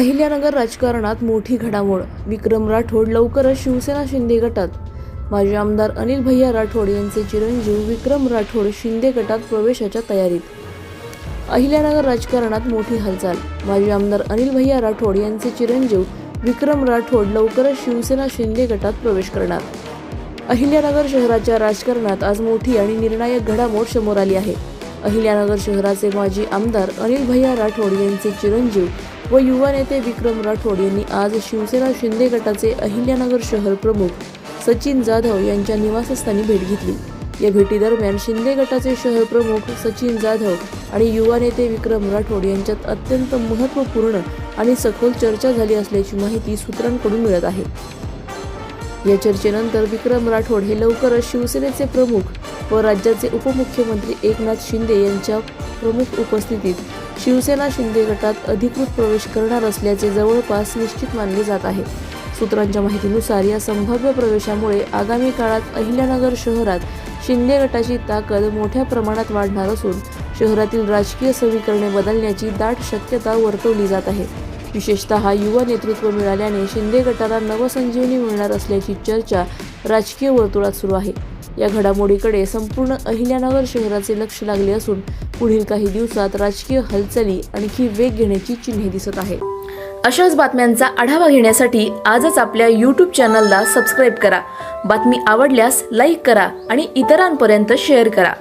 अहिल्यानगर राजकारणात मोठी घडामोड. विक्रम राठोड लवकरच शिवसेना शिंदे गटात. माजी आमदार अनिल भैया राठोड यांचे चिरंजीव विक्रम राठोड शिंदे गटात प्रवेशाच्या तयारीत. अहिल्यानगर राजकारणात मोठी हालचाल. माजी आमदार अनिल भैया राठोड यांचे चिरंजीव विक्रम राठोड लवकरच शिवसेना शिंदे गटात प्रवेश करणार. अहिल्यानगर शहराच्या राजकारणात आज मोठी आणि निर्णायक घडामोड समोर आली आहे. अहिल्यानगर शहराचे माजी आमदार अनिल भैया राठोड यांचे चिरंजीव व युवा नेते विक्रम राठोड यांनी आज शिवसेना शिंदे गटाचे अहिल्यानगर शहर प्रमुख सचिन जाधव यांच्या निवासस्थानी भेट घेतली. या भेटीदरम्यान शिंदे गटाचे शहर प्रमुख सचिन जाधव आणि युवा नेते विक्रम राठोड यांच्यात अत्यंत महत्त्वपूर्ण आणि सखोल चर्चा झाली असल्याची माहिती सूत्रांकडून मिळत आहे. या चर्चेनंतर विक्रम राठोड हे लवकरच शिवसेनेचे प्रमुख व राज्याचे उपमुख्यमंत्री एकनाथ शिंदे यांच्या प्रमुख उपस्थितीत शिवसेना शिंदे गटात अधिकृत प्रवेश करणार असल्याचे जवळपास निश्चित मानले जात आहे. सूत्रांच्या माहितीनुसार या संभाव्य प्रवेशामुळे आगामी काळात अहिल्यानगर शहरात शिंदे गटाची ताकद मोठ्या प्रमाणात वाढणार असून शहरातील राजकीय समीकरणे बदलण्याची दाट शक्यता वर्तवली जात आहे. विशेषतः युवा नेतृत्व मिळाल्याने शिंदे गटाला नवसंजीवनी मिळणार असल्याची चर्चा राजकीय वर्तुळात सुरू आहे. या घडामोडीकडे संपूर्ण अहिल्यानगर शहराचे लक्ष लागले असून पुढील काही दिवसात राजकीय हालचाली आणखी वेग घेण्याची चिन्हे दिसत आहेत. अशाच बातम्यांचा आढावा घेण्यासाठी आजच आपल्या यूट्यूब चॅनलला सबस्क्राईब करा. बातमी आवडल्यास लाईक करा आणि इतरांपर्यंत शेअर करा.